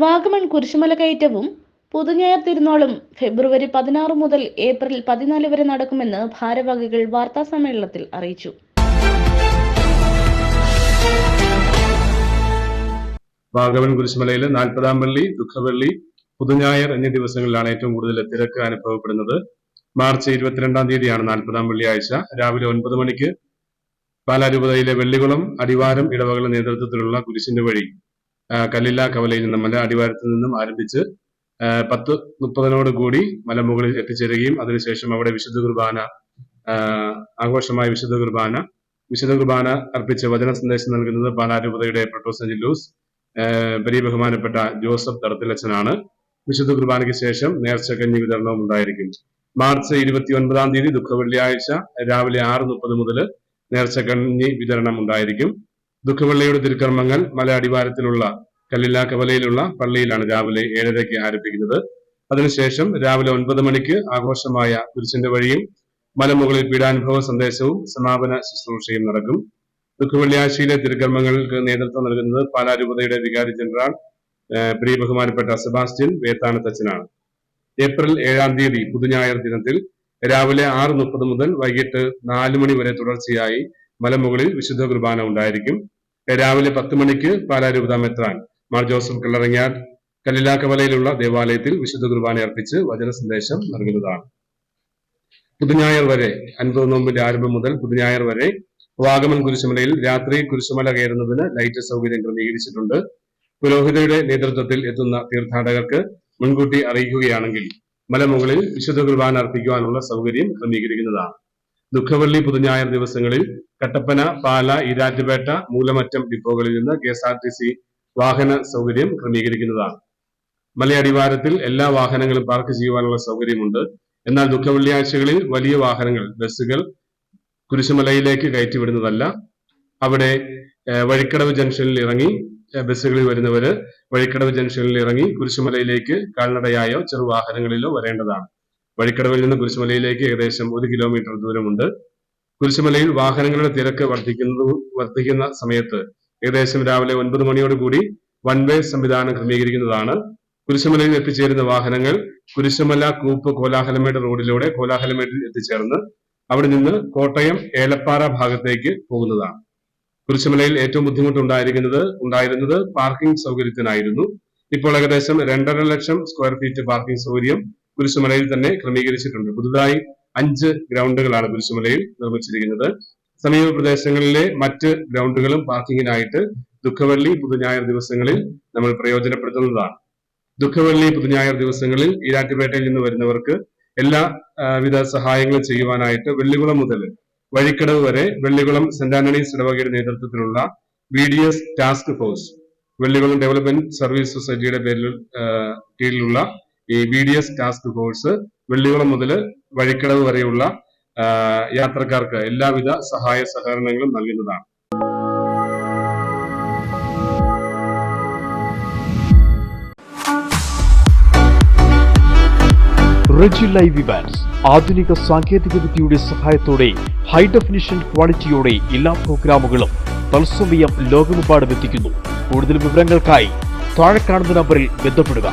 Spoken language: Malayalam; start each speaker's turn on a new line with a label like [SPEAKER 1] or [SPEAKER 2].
[SPEAKER 1] വാഗമൺ കുരിശുമല കയറ്റവും പുതുഞായർ തിരുനാളും ഫെബ്രുവരി പതിനാറ് മുതൽ ഏപ്രിൽ പതിനാല് വരെ നടക്കുമെന്ന് ഭാരവാഹികൾ വാർത്താ സമ്മേളനത്തിൽ അറിയിച്ചു.
[SPEAKER 2] വാഗമൺ കുരിശുമലയിൽ നാൽപ്പതാം പള്ളി ദുഃഖവെള്ളി പുതുഞായർ എന്നീ ദിവസങ്ങളിലാണ് ഏറ്റവും കൂടുതൽ തിരക്ക് അനുഭവപ്പെടുന്നത്. മാർച്ച് ഇരുപത്തിരണ്ടാം തീയതിയാണ് നാൽപ്പതാം വെള്ളിയാഴ്ച. രാവിലെ ഒൻപത് മണിക്ക് പാലാരൂപതയിലെ വെള്ളികുളം അടിവാരം ഇടവകളുടെ നേതൃത്വത്തിലുള്ള കുരിശിന്റെ വഴി കല്ലില്ല കവലയിൽ നിന്നും മല അടിവാരത്തിൽ നിന്നും ആരംഭിച്ച് പത്ത് മുപ്പതിനോട് കൂടി മലമുകളിൽ എത്തിച്ചേരുകയും അതിനുശേഷം അവിടെ വിശുദ്ധ കുർബാന ആഘോഷമായ വിശുദ്ധ കുർബാന വിശുദ്ധ കുർബാന അർപ്പിച്ച് വചന സന്ദേശം നൽകുന്നത് പാലാരൂപതയുടെ പ്രൊട്ടോസൻ ജില്ലൂസ് വലിയ ബഹുമാനപ്പെട്ട ജോസഫ് തടത്തിലച്ചനാണ് വിശുദ്ധ കുർബാനയ്ക്ക് ശേഷം നേർച്ചക്കഞ്ഞി വിതരണവും ഉണ്ടായിരിക്കും. മാർച്ച് ഇരുപത്തി ഒൻപതാം തീയതി ദുഃഖ വെള്ളിയാഴ്ച രാവിലെ ആറ് മുപ്പത് മുതൽ നേർച്ചക്കഞ്ഞി വിതരണം ഉണ്ടായിരിക്കും. ദുഃഖവെള്ളിയുടെ തിരുക്കർമ്മങ്ങൾ മല അടിവാരത്തിലുള്ള കല്ലില്ലാ കവലയിലുള്ള പള്ളിയിലാണ് രാവിലെ ഏഴരയ്ക്ക് ആരംഭിക്കുന്നത്. അതിനുശേഷം രാവിലെ ഒൻപത് മണിക്ക് ആഘോഷമായ കുരിശിന്റെ വഴിയും മലമുകളിൽ പീഡാനുഭവ സന്ദേശവും സമാപന ശുശ്രൂഷയും നടക്കും. ദുഃഖവെള്ളിയാഴ്ചയിലെ തിരുക്കർമ്മങ്ങൾക്ക് നേതൃത്വം നൽകുന്നത് പാലാരൂപതയുടെ വികാരി ജനറൽ പ്രിയ ബഹുമാനപ്പെട്ട സെബാസ്റ്റ്യൻ വേത്താനത്തച്ഛനാണ്. ഏപ്രിൽ ഏഴാം തീയതി പുതുഞായർ ദിനത്തിൽ രാവിലെ ആറ് മുപ്പത് മുതൽ വൈകിട്ട് നാല് മണി വരെ തുടർച്ചയായി മലമുകളിൽ വിശുദ്ധ കുർബാന ഉണ്ടായിരിക്കും. രാവിലെ പത്ത് മണിക്ക് പാലാരൂപത മെത്രാൻ മാർ ജോസഫ് കല്ലറങ്ങാൻ കല്ലിലാക്കവലയിലുള്ള ദേവാലയത്തിൽ വിശുദ്ധ കുർബാന അർപ്പിച്ച് വചന സന്ദേശം നൽകുന്നതാണ്. പുതുഞായർ വരെ അൻപത് നോമ്പിന്റെ ആരംഭം മുതൽ പുതുഞായർ വരെ വാഗമൻ കുരിശുമലയിൽ രാത്രി കുരിശുമല കയറുന്നതിന് ലൈറ്റ് സൗകര്യം ക്രമീകരിച്ചിട്ടുണ്ട്. പുരോഹിതയുടെ നേതൃത്വത്തിൽ എത്തുന്ന തീർത്ഥാടകർക്ക് മുൻകൂട്ടി അറിയിക്കുകയാണെങ്കിൽ മലമുകളിൽ വിശുദ്ധ കുർബാന അർപ്പിക്കുവാനുള്ള സൗകര്യം ക്രമീകരിക്കുന്നതാണ്. ദുഃഖവള്ളി പുതുഞായർ ദിവസങ്ങളിൽ കട്ടപ്പന പാല ഈരാറ്റുപേട്ട മൂലമറ്റം ഡിപ്പോകളിൽ നിന്ന് K S R T C വാഹന സൗകര്യം ക്രമീകരിക്കുന്നതാണ്. മലയടിവാരത്തിൽ എല്ലാ വാഹനങ്ങളും പാർക്ക് ചെയ്യുവാനുള്ള സൗകര്യമുണ്ട്. എന്നാൽ ദുഃഖവെള്ളിയാഴ്ചകളിൽ വലിയ വാഹനങ്ങൾ ബസ്സുകൾ കുരിശുമലയിലേക്ക് കയറ്റിവിടുന്നതല്ല. അവിടെ വഴിക്കടവ് ജംഗ്ഷനിൽ ഇറങ്ങി ബസ്സുകളിൽ വരുന്നവര് വഴിക്കടവ് ജംഗ്ഷനിൽ ഇറങ്ങി കുരിശുമലയിലേക്ക് കാൽനടയായോ ചെറുവാഹനങ്ങളിലോ വരേണ്ടതാണ്. വഴിക്കടവിൽ നിന്ന് കുരിശുമലയിലേക്ക് ഏകദേശം ഒരു കിലോമീറ്റർ ദൂരമുണ്ട്. കുരിശുമലയിൽ വാഹനങ്ങളുടെ തിരക്ക് വർദ്ധിക്കുന്നത് വർദ്ധിക്കുന്ന സമയത്ത് ഏകദേശം രാവിലെ ഒൻപത് മണിയോടുകൂടി വൺ വേ സംവിധാനം ക്രമീകരിക്കുന്നതാണ്. കുരിശുമലയിൽ എത്തിച്ചേരുന്ന വാഹനങ്ങൾ കുരിശുമല കൂപ്പ് കോലാഹലമേട് റോഡിലൂടെ കോലാഹലമേട്ടിൽ എത്തിച്ചേർന്ന് അവിടെ നിന്ന് കോട്ടയം ഏലപ്പാറ ഭാഗത്തേക്ക് പോകുന്നതാണ്. കുരിശുമലയിൽ ഏറ്റവും ബുദ്ധിമുട്ടുണ്ടായിരിക്കുന്നത് ഉണ്ടായിരുന്നത് പാർക്കിംഗ് സൗകര്യത്തിനായിരുന്നു. ഇപ്പോൾ ഏകദേശം രണ്ടര ലക്ഷം സ്ക്വയർ ഫീറ്റ് പാർക്കിംഗ് സൗകര്യം കുരിശുമലയിൽ തന്നെ ക്രമീകരിച്ചിട്ടുണ്ട്. പുതുതായി അഞ്ച് ഗ്രൗണ്ടുകളാണ് കുരിശുമലയിൽ നിർമ്മിച്ചിരിക്കുന്നത്. സമീപ പ്രദേശങ്ങളിലെ മറ്റ് ഗ്രൗണ്ടുകളും പാർക്കിങ്ങിനായിട്ട് ദുഃഖവള്ളി പുതുഞായർ ദിവസങ്ങളിൽ നമ്മൾ പ്രയോജനപ്പെടുത്തുന്നതാണ്. ദുഃഖവള്ളി പുതുഞായർ ദിവസങ്ങളിൽ ഈരാറ്റുപേട്ടയിൽ നിന്ന് വരുന്നവർക്ക് എല്ലാ വിധ സഹായങ്ങളും ചെയ്യുവാനായിട്ട് വെള്ളികുളം മുതൽ വഴിക്കടവ് വരെ വെള്ളികുളം സെന്റ് ആന്റണീസ് ഇടവകയുടെ നേതൃത്വത്തിലുള്ള B D S task force Vellikulam development service സൊസൈറ്റിയുടെ പേരിൽ കീഴിലുള്ള ഈ B D S task force Vellikulam മുതൽ വഴിക്കടവ് വരെയുള്ള യാത്രക്കാർക്ക് എല്ലാവിധ സഹായ സഹകരണങ്ങളും നൽകുന്നതാണ്.
[SPEAKER 3] റെജി ലൈവ് ഇവന്റ്സ് ആധുനിക സാങ്കേതിക വിദ്യയുടെ സഹായത്തോടെ ഹൈ ഡെഫിനിഷൻ ക്വാളിറ്റിയോടെ എല്ലാ പ്രോഗ്രാമുകളും തത്സമയം ലോകമെമ്പാടും എത്തിക്കുന്നു. കൂടുതൽ വിവരങ്ങൾക്കായി താഴെ കാണുന്ന നമ്പറിൽ ബന്ധപ്പെടുക.